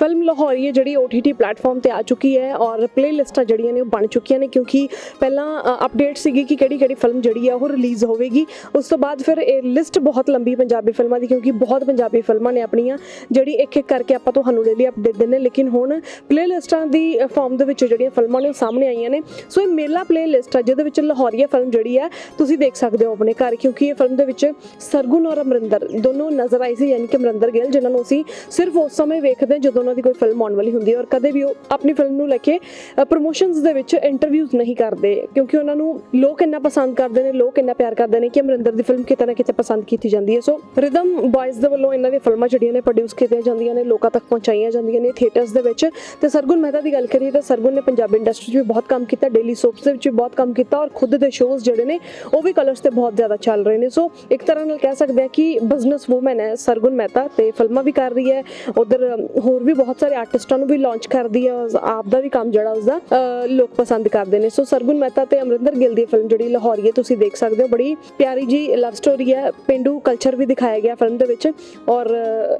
Film ਲਾਹੌਰੀਏ ਜਿਹੜੀ OTT platform ਤੇ ਆ ਚੁੱਕੀ ਹੈ ਔਰ ਪਲੇਲਿਸਟਾਂ ਜਿਹੜੀਆਂ ਨੇ ਉਹ ਬਣ ਚੁੱਕੀਆਂ ਨੇ ਕਿਉਂਕਿ ਪਹਿਲਾਂ ਅਪਡੇਟ ਸੀਗੀ ਕਿ ਕਿਹੜੀ ਕਿਹੜੀ ਫਿਲਮ ਜਿਹੜੀ ਆ ਉਹ ਰਿਲੀਜ਼ ਹੋਵੇਗੀ। ਉਸ ਤੋਂ ਬਾਅਦ ਫਿਰ ਇਹ ਲਿਸਟ ਬਹੁਤ ਲੰਬੀ ਪੰਜਾਬੀ ਫਿਲਮਾਂ ਦੀ ਕਿਉਂਕਿ ਬਹੁਤ ਪੰਜਾਬੀ ਫਿਲਮਾਂ ਨੇ ਆਪਣੀਆਂ, ਜਿਹੜੀ ਇੱਕ ਇੱਕ ਕਰਕੇ ਆਪਾਂ ਤੁਹਾਨੂੰ ਡੇਲੀ ਅਪਡੇਟ ਦਿੰਦੇ ਲੇਕਿਨ ਹੁਣ ਪਲੇਲਿਸਟਾਂ ਦੀ ਫਾਰਮ ਦੇ ਵਿੱਚ ਜਿਹੜੀਆਂ ਫਿਲਮਾਂ ਨੇ ਉਹ ਸਾਹਮਣੇ ਆਈਆਂ ਨੇ। ਸੋ ਇਹ ਮੇਲਾ ਪਲੇਲਿਸਟ ਆ, ਜਿਹਦੇ ਵਿੱਚ ਲਾਹੌਰੀਆ ਫਿਲਮ ਜਿਹੜੀ ਹੈ ਤੁਸੀਂ ਦੇਖ ਸਕਦੇ ਹੋ ਆਪਣੇ ਘਰ। ਕਿਉਂਕਿ ਇਹ ਫਿਲਮ ਦੇ ਵਿੱਚ ਸਰਗੁਣ ਔਰ ਅਮਰਿੰਦਰ ਦੋਨੋਂ ਨਜ਼ਰ ਆਈ ਸੀ, ਯਾਨੀ ਕਿ ਅਮਰਿੰਦਰ ਗਿੱਲ, ਜਿਨ੍ਹਾਂ ਨੂੰ ਅਸੀਂ ਸਿਰਫ ਉਸ ਸਮੇਂ ਵੇਖਦੇ ਹਾਂ ਜਦੋਂ ਉਹਨਾਂ ਦੀ ਕੋਈ ਫਿਲਮ ਆਉਣ ਵਾਲੀ ਹੁੰਦੀ ਹੈ ਔਰ ਕਦੇ ਵੀ ਉਹ ਆਪਣੀ ਫਿਲਮ ਨੂੰ ਲੈ ਕੇ ਪ੍ਰੋਮੋਸ਼ਨਸ ਦੇ ਵਿੱਚ ਇੰਟਰਵਿਊਜ਼ ਨਹੀਂ ਕਰਦੇ ਕਿਉਂਕਿ ਉਹਨਾਂ ਨੂੰ ਲੋਕ ਇੰਨਾ ਪਸੰਦ ਕਰਦੇ ਨੇ, ਲੋਕ ਇੰਨਾ ਪਿਆਰ ਕਰਦੇ ਨੇ ਕਿ ਅਮਰਿੰਦਰ ਦੀ ਫਿਲਮ ਕਿਤੇ ਨਾ ਕਿਤੇ ਪਸੰਦ ਕੀਤੀ ਜਾਂਦੀ ਹੈ। ਸੋ ਰਿਦਮ ਬॉयਜ਼ ਦੇ ਵੱਲੋਂ ਇਹਨਾਂ ਦੀਆਂ ਫਿਲਮਾਂ ਜਿਹੜੀਆਂ ਨੇ ਪ੍ਰੋਡਿਊਸ ਕੀਤੀਆਂ ਜਾਂਦੀਆਂ ਨੇ, ਲੋਕਾਂ ਤੱਕ ਪਹੁੰਚਾਈਆਂ ਜਾਂਦੀਆਂ ਨੇ ਥੀਏਟਰਸ ਦੇ ਵਿੱਚ। ਤੇ ਸਰਗੁਣ ਮਹਿਤਾ ਦੀ ਗੱਲ ਕਰੀਏ ਤਾਂ ਸਰਗੁਣ ਨੇ ਪੰਜਾਬੀ ਇੰਡਸਟਰੀ 'ਚ ਵੀ ਬਹੁਤ ਕੰਮ ਕੀਤਾ ਡੇਲੀ ਸੋਪਸ ਦੇ ਵਿੱਚ ਵੀ ਬਹੁਤ ਕੰਮ ਕੀਤਾ ਔਰ ਖੁਦ ਦੇ ਸ਼ੋਜ਼ ਜਿਹੜੇ ਨੇ, ਉਹ ਵੀ ਕਲਰਸ ਤੇ ਬਹੁਤ ਜ਼ਿਆਦਾ ਚੱਲ ਰਹੇ ਨੇ। ਸੋ ਇੱਕ ਤਰ੍ਹਾਂ ਨਾਲ ਕਹਿ ਸਕਦੇ ਆ ਕਿ ਬਿਜ਼ਨਸ ਵੂਮਨ ਹੈ ਸਰਗੁਣ ਮਹਿਤਾ ਤੇ ਫਿਲਮਾਂ ਵੀ ਕਰ ਰਹੀ ਹੈ। ਉਧਰ ਹੋਰ ਵੀ ਬਹੁਤ ਸਾਰੇ ਆਰਟਿਸਟਾਂ ਨੂੰ ਵੀ ਲਾਂਚ ਕਰਦੀ ਹੈ ਆਪ ਦਾ ਵੀ ਕੰਮ ਜਿਹੜਾ ਉਸਦਾ ਅਹ, ਲੋਕ ਪਸੰਦ ਕਰਦੇ ਨੇ। ਸੋ ਸਰਗੁਣ ਮਹਿਤਾ ਤੇ ਅਮਰਿੰਦਰ ਗਿੱਲ ਦੀ ਫਿਲਮ ਜਿਹੜੀ ਲਾਹੌਰੀਏ ਤੁਸੀਂ ਦੇਖ ਸਕਦੇ ਹੋ। ਬੜੀ ਪਿਆਰੀ ਜੀ ਲਵ ਸਟੋਰੀ ਹੈ। ਪਿੰਡੂ ਕਲਚਰ ਵੀ ਦਿਖਾਇਆ ਗਿਆ ਫਿਲਮ ਦੇ ਵਿੱਚ। ਔਰ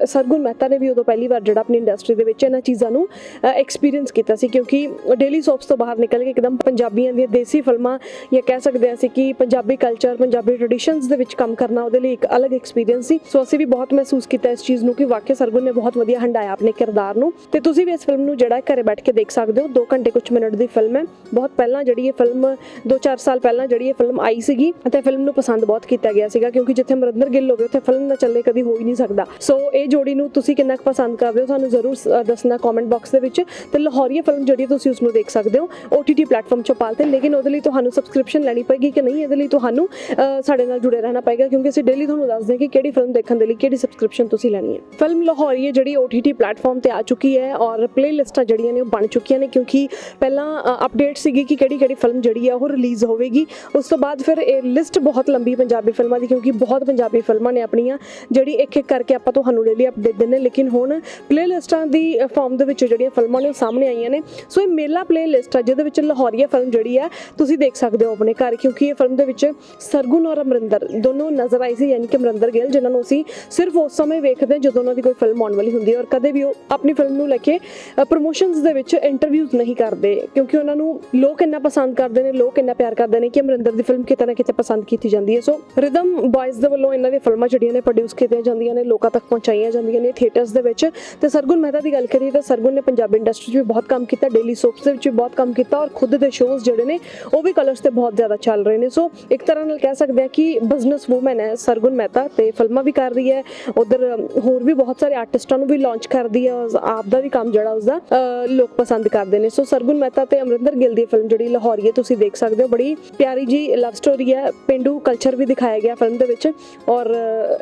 ਸਰਗੁਣ ਮਹਿਤਾ ਨੇ ਵੀ ਉਦੋਂ ਪਹਿਲੀ ਵਾਰ ਜਿਹੜਾ ਆਪਣੀ ਇੰਡਸਟਰੀ ਦੇ ਵਿੱਚ ਇਹਨਾਂ ਚੀਜ਼ਾਂ ਨੂੰ ਐਕਸਪੀਰੀਅੰਸ ਕੀਤਾ ਸੀ। ਕਿਉਂਕਿ ਡੇਲੀ ਸੋਪਸ ਤੋਂ ਬਾਹਰ ਨਿਕਲ ਕੇ ਇੱਕਦਮ ਪੰਜਾਬੀਆਂ ਦੀਆਂ ਦੇਸੀ ਫਿਲਮਾਂ ਜਾਂ ਕਹਿ ਸਕਦੇ ਹਾਂ ਅਸੀਂ ਕਿ ਪੰਜਾਬੀ ਕਲਚਰ ਪੰਜਾਬੀ ਟ੍ਰੈਡੀਸ਼ਨਸ ਦੇ ਵਿੱਚ ਕੰਮ ਕਰਨਾ ਉਹਦੇ ਲਈ ਇੱਕ ਅਲੱਗ ਐਕਸਪੀਰੀਅੰਸ ਸੀ। ਸੋ ਅਸੀਂ ਵੀ ਬਹੁਤ ਮਹਿਸੂਸ ਕੀਤਾ ਇਸ ਚੀਜ਼ ਨੂੰ ਕਿ ਵਾਕਿਆ ਸਰਗੁਣ ਨੇ ਬਹੁਤ ਵਧੀਆ ਹੰਡਾਇਆ ਆਪਣੇ ਕਿਰਦਾਰ ਨੂੰ। ਤੇ ਤੁਸੀਂ ਵੀ ਇਸ ਫਿਲਮ ਨੂੰ ਜਿਹੜਾ ਘਰੇ ਬੈਠ ਕੇ ਦੇਖ ਸਕਦੇ ਹੋ। 2 ਘੰਟੇ ਕੁਝ ਮਿੰਟ ਦੀ ਫਿਲਮ ਹੈ। ਬਹੁਤ ਪਹਿਲਾਂ ਜਿਹੜੀ ਇਹ ਫਿਲਮ 2-4 ਸਾਲ ਪਹਿਲਾਂ ਜਿਹੜੀ ਇਹ ਫਿਲਮ ਆਈ ਸੀਗੀ ਅਤੇ ਫਿਲਮ ਨੂੰ ਪਸੰਦ ਬਹੁਤ ਕੀਤਾ ਗਿਆ ਸੀਗਾ ਕਿਉਂਕਿ ਜਿੱਥੇ ਅਮਰਿੰਦਰ ਗਿੱਲ ਹੋਵੇ ਉੱਥੇ ਫਿਲਮ ਨਾ ਚੱਲੇ ਕਦੀ ਹੋ ਹੀ ਨਹੀਂ ਸਕਦਾ। ਸੋ ਇਹ ਜੋੜੀ ਨੂੰ ਤੁਸੀਂ ਕਿੰਨਾ ਕੁ ਪਸੰਦ ਕਰਦੇ ਹੋ ਸਾਨੂੰ ਜ਼ਰੂਰ ਦੱਸਣਾ ਕਮੈਂਟ ਬਾਕਸ ਦੇ ਵਿੱਚ। ਤੇ ਲਾਹੌਰੀਆ ਫਿਲਮ ਜਿਹੜੀ ਤੁਸੀਂ ਉਸ ਨੂੰ ਦੇਖ ਸਕਦੇ ਹੋ। OTT ਪਲੇਟਫਾਰਮ ਚੋਂ ਪਾਲਤੇ ਲੇਕਿਨ ਉਹਦੇ ਲਈ ਤੁਹਾਨੂੰ ਸਬਸਕ੍ਰਿਪਸ਼ਨ ਲੈਣੀ ਪਏਗੀ ਕਿ ਨਹੀਂ? ਇਹਦੇ ਲਈ ਤੁਹਾਨੂੰ ਅਹ, ਸਾਡੇ ਨਾਲ ਜੁੜੇ ਰਹਿਣਾ ਪਏਗਾ ਕਿਉਂਕਿ ਅਸੀਂ ਡੇਲੀ ਤੁਹਾਨੂੰ ਦੱਸਦੇ ਹਾਂ ਕਿ ਕਿਹੜੀ ਫਿਲਮ ਦੇਖਣ ਦੇ ਲਈ ਕਿਹੜੀ ਸਬਸਕ੍ਰਿਪਸ਼ਨ ਤੁਸੀਂ ਲੈਣੀ ਹੈ। ਫਿਲਮ ਲਾਹੌਰੀਆ ਜਿਹੜੀ OTT ਪਲੇਟਫਾਰਮ ਤੇ ਆ ਚੁੱਕੀ ਹੈ ਔਰ ਪਲੇਲਿਸਟਾਂ ਜਿਹੜੀਆਂ ਨੇ ਉਹ ਬਣ ਚੁੱਕੀਆਂ ਨੇ ਕਿਉਂਕਿ ਪਹਿਲਾਂ ਅਪਡੇਟ ਸੀਗੀ ਕਿ ਕਿਹੜੀ ਕਿਹੜੀ ਫਿਲਮ ਜਿਹੜੀ ਹੈ ਉਹ ਰਿਲੀਜ਼ ਹੋਵੇਗੀ। ਉਸ ਤੋਂ ਬਾਅਦ ਫਿਰ ਇਹ ਲਿਸਟ ਬਹੁਤ ਲੰਬੀ ਪੰਜਾਬੀ ਫਿਲਮਾਂ ਦੀ ਕਿਉਂਕਿ ਬਹੁਤ ਪੰਜਾਬੀ ਫਿਲਮਾਂ ਨੇ ਆਪਣੀਆਂ, ਜਿਹੜੀ ਇੱਕ ਇੱਕ ਕਰਕੇ ਆਪਾਂ ਤੁਹਾਨੂੰ ਡੇਲੀ ਅਪਡੇਟ ਦਿੰਦੇ ਲੇਕਿਨ ਹੁਣ ਪਲੇਲਿਸਟਾਂ ਦੀ ਫਾਰਮ ਦੇ ਵਿੱਚ ਜਿਹੜੀਆਂ ਫਿਲਮਾਂ ਨੇ ਉਹ ਸਾਹਮਣੇ ਆਈਆਂ ਨੇ। ਸੋ ਇਹ ਮੇਲਾ ਪਲੇਲਿਸਟ ਆ, ਜਿਹਦੇ ਵਿੱਚ ਲਾਹੌਰੀਆ ਫਿਲਮ ਜਿਹੜੀ ਹੈ ਤੁਸੀਂ ਦੇਖ ਸਕਦੇ ਹੋ ਆਪਣੇ ਘਰ। ਕਿਉਂਕਿ ਇਹ ਫਿਲਮ ਦੇ ਵਿੱਚ ਸਰਗੁਣ ਔਰ ਅਮਰਿੰਦਰ ਦੋਨੋਂ ਨਜ਼ਰ ਆਈ ਸੀ, ਯਾਨੀ ਕਿ ਅਮਰਿੰਦਰ ਗਿੱਲ, ਜਿਨ੍ਹਾਂ ਨੂੰ ਅਸੀਂ ਸਿਰਫ ਉਸ ਸਮੇਂ ਵੇਖਦੇ ਹਾਂ ਜਦੋਂ ਉਹਨਾਂ ਦੀ ਕੋਈ ਫਿਲਮ ਆਉਣ ਵਾਲੀ ਹੁੰਦੀ ਹੈ। ਔਰ ਕਦੇ ਵੀ ਉਹ ਆਪਣੀ ਫਿਲਮ ਨੂੰ ਲੈ ਕੇ ਪ੍ਰੋਮੋਸ਼ਨਸ ਦੇ ਵਿੱਚ ਇੰਟਰਵਿਊਜ਼ ਨਹੀਂ ਕਰਦੇ, ਕਿਉਂਕਿ ਉਹਨਾਂ ਨੂੰ ਲੋਕ ਇੰਨਾ ਪਸੰਦ ਕਰਦੇ ਨੇ, ਲੋਕ ਇੰਨਾ ਪਿਆਰ ਕਰਦੇ ਨੇ ਕਿ ਅਮਰਿੰਦਰ ਦੀ ਫਿਲਮ ਕਿਤੇ ਨਾ ਕਿਤੇ ਪਸੰਦ ਕੀਤੀ ਜਾਂਦੀ ਹੈ। ਸੋ ਰਿਦਮ ਬॉयਜ਼ ਦੇ ਵੱਲੋਂ ਇਹਨਾਂ ਦੀਆਂ ਫਿਲਮਾਂ ਜਿਹੜੀਆਂ ਨੇ ਪ੍ਰੋਡਿਊਸ ਕੀਤੀਆਂ ਜਾਂਦੀਆਂ ਨੇ, ਲੋਕਾਂ ਤੱਕ ਪਹੁੰਚਾਈਆਂ ਜਾਂਦੀਆਂ ਨੇ ਥੀਏਟਰਸ ਦੇ ਵਿੱਚ। ਤੇ ਸਰਗੁਣ ਮਹਿਤਾ ਦੀ ਗੱਲ ਕਰੀਏ ਤਾਂ ਸਰਗੁਣ ਨੇ ਪੰਜਾਬੀ ਇੰਡਸਟਰੀ 'ਚ ਵੀ ਬਹੁਤ ਕੰਮ ਕੀਤਾ ਡੇਲੀ ਸੋਪਸ ਦੇ ਵਿੱਚ ਵੀ ਬਹੁਤ ਕੰਮ ਕੀਤਾ ਔਰ ਖੁਦ ਦੇ ਸ਼ੋਜ਼ ਜਿਹੜੇ ਨੇ, ਉਹ ਵੀ ਕਲਰਸ ਤੇ ਬਹੁਤ ਜ਼ਿਆਦਾ ਚੱਲ ਰਹੇ ਨੇ। ਸੋ ਇੱਕ ਤਰ੍ਹਾਂ ਨਾਲ ਕਹਿ ਸਕਦੇ ਆ ਕਿ ਬਿਜ਼ਨਸ ਵੂਮਨ ਹੈ ਸਰਗੁਣ ਮਹਿਤਾ ਤੇ ਫਿਲਮਾਂ ਵੀ ਕਰ ਰਹੀ ਹੈ। ਉਧਰ ਹੋਰ ਵੀ ਬਹੁਤ ਸਾਰੇ ਆਰਟਿਸਟਾਂ ਨੂੰ ਵੀ ਲਾਂਚ ਕਰਦੀ ਹੈ ਆਪ ਦਾ ਵੀ ਕੰਮ ਜਿਹੜਾ ਉਸਦਾ ਅਹ, ਲੋਕ ਪਸੰਦ ਕਰਦੇ ਨੇ। ਸੋ ਸਰਗੁਣ ਮਹਿਤਾ ਤੇ ਅਮਰਿੰਦਰ ਗਿੱਲ ਦੀ ਫਿਲਮ ਜਿਹੜੀ ਲਾਹੌਰੀਏ ਤੁਸੀਂ ਦੇਖ ਸਕਦੇ ਹੋ। ਬੜੀ ਪਿਆਰੀ ਜੀ ਲਵ ਸਟੋਰੀ ਹੈ। ਪਿੰਡੂ ਕਲਚਰ ਵੀ ਦਿਖਾਇਆ ਗਿਆ ਫਿਲਮ ਦੇ ਵਿੱਚ। ਔਰ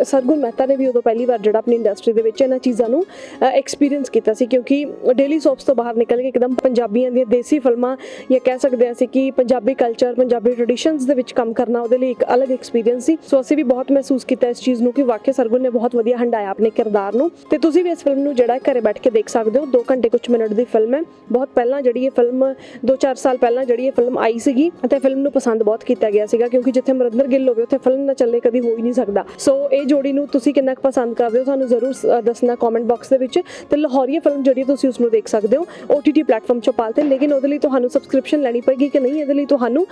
ਸਰਗੁਣ ਮਹਿਤਾ ਨੇ ਵੀ ਉਦੋਂ ਪਹਿਲੀ ਵਾਰ ਜਿਹੜਾ ਆਪਣੀ ਇੰਡਸਟਰੀ ਦੇ ਵਿੱਚ ਇਹਨਾਂ ਚੀਜ਼ਾਂ ਨੂੰ ਐਕਸਪੀਰੀਅੰਸ ਕੀਤਾ ਸੀ। ਕਿਉਂਕਿ ਡੇਲੀ ਸੋਪਸ ਤੋਂ ਬਾਹਰ ਨਿਕਲ ਕੇ ਇੱਕਦਮ ਪੰਜਾਬੀਆਂ ਦੀਆਂ ਦੇਸੀ ਫਿਲਮਾਂ ਜਾਂ ਕਹਿ ਸਕਦੇ ਹਾਂ ਅਸੀਂ ਕਿ ਪੰਜਾਬੀ ਕਲਚਰ ਪੰਜਾਬੀ ਟ੍ਰੈਡੀਸ਼ਨਸ ਦੇ ਵਿੱਚ ਕੰਮ ਕਰਨਾ ਉਹਦੇ ਲਈ ਇੱਕ ਅਲੱਗ ਐਕਸਪੀਰੀਅੰਸ ਸੀ। ਸੋ ਅਸੀਂ ਵੀ ਬਹੁਤ ਮਹਿਸੂਸ ਕੀਤਾ ਇਸ ਚੀਜ਼ ਨੂੰ ਕਿ ਵਾਕਿਆ ਸਰਗੁਣ ਨੇ ਬਹੁਤ ਵਧੀਆ ਹੰਡਾਇਆ ਆਪਣੇ ਕਿਰਦਾਰ ਨੂੰ। ਤੇ ਤੁਸੀਂ ਵੀ ਇਸ ਫਿਲਮ ਨੂੰ ਜਿਹੜਾ ਹੈ ਘਰੇ ਬੈਠ ਕੇ ਦੇਖ ਸਕਦੇ ਹੋ। 2 ਘੰਟੇ ਕੁਝ ਮਿੰਟ ਦੀ ਫਿਲਮ ਹੈ। ਬਹੁਤ ਪਹਿਲਾਂ ਜਿਹੜੀ ਇਹ ਫਿਲਮ 2-4 ਸਾਲ ਪਹਿਲਾਂ ਜਿਹੜੀ ਇਹ ਫਿਲਮ ਆਈ ਸੀਗੀ ਅਤੇ ਫਿਲਮ ਨੂੰ ਪਸੰਦ ਬਹੁਤ ਕੀਤਾ ਗਿਆ ਸੀਗਾ ਕਿਉਂਕਿ ਜਿੱਥੇ ਮਰਿੰਦਰ ਗਿੱਲ ਹੋਵੇ, ਉੱਥੇ ਫਿਲਮ ਨਾ ਚੱਲੇ ਕਦੀ ਹੋ ਹੀ ਨਹੀਂ ਸਕਦਾ। ਸੋ ਇਹ ਜੋੜੀ ਨੂੰ ਤੁਸੀਂ ਕਿੰਨਾ ਕੁ ਪਸੰਦ ਕਰਦੇ ਹੋ ਸਾਨੂੰ ਜ਼ਰੂਰ ਦੱਸਣਾ ਕਮੈਂਟ ਬਾਕਸ ਦੇ ਵਿੱਚ ਤੇ ਲਾਹੌਰੀਆ ਫਿਲਮ ਜਿਹੜੀ ਤੁਸੀਂ ਉਸ ਨੂੰ ਦੇਖ ਸਕਦੇ ਹੋ। OTT ਪਲੇਟਫਾਰਮ ਚੋਂ ਪਾਲਤੇ। ਲੇਕਿਨ ਉਹਦੇ ਲਈ ਤੁਹਾਨੂੰ ਸਬਸਕ੍ਰਿਪਸ਼ਨ ਲੈਣੀ ਪਏਗੀ ਕਿ ਨਹੀਂ? ਇਹਦੇ ਲਈ ਤੁਹਾਨੂੰ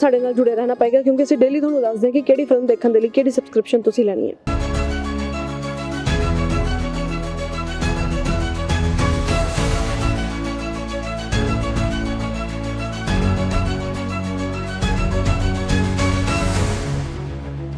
ਸਾਡੇ ਨਾਲ ਜੁੜੇ ਰਹਿਣਾ ਪਏਗਾ ਕਿਉਂਕਿ ਅਸੀਂ ਡੇਲੀ ਤੁਹਾਨੂੰ ਦੱਸਦੇ ਹਾਂ ਕਿ ਕਿਹੜੀ ਫਿਲਮ ਦੇਖਣ ਦੇ ਲਈ ਕਿਹੜੀ ਸਬਸਕ੍ਰਿਪਸ਼ਨ ਤੁਸੀਂ ਲੈਣੀ ਹੈ।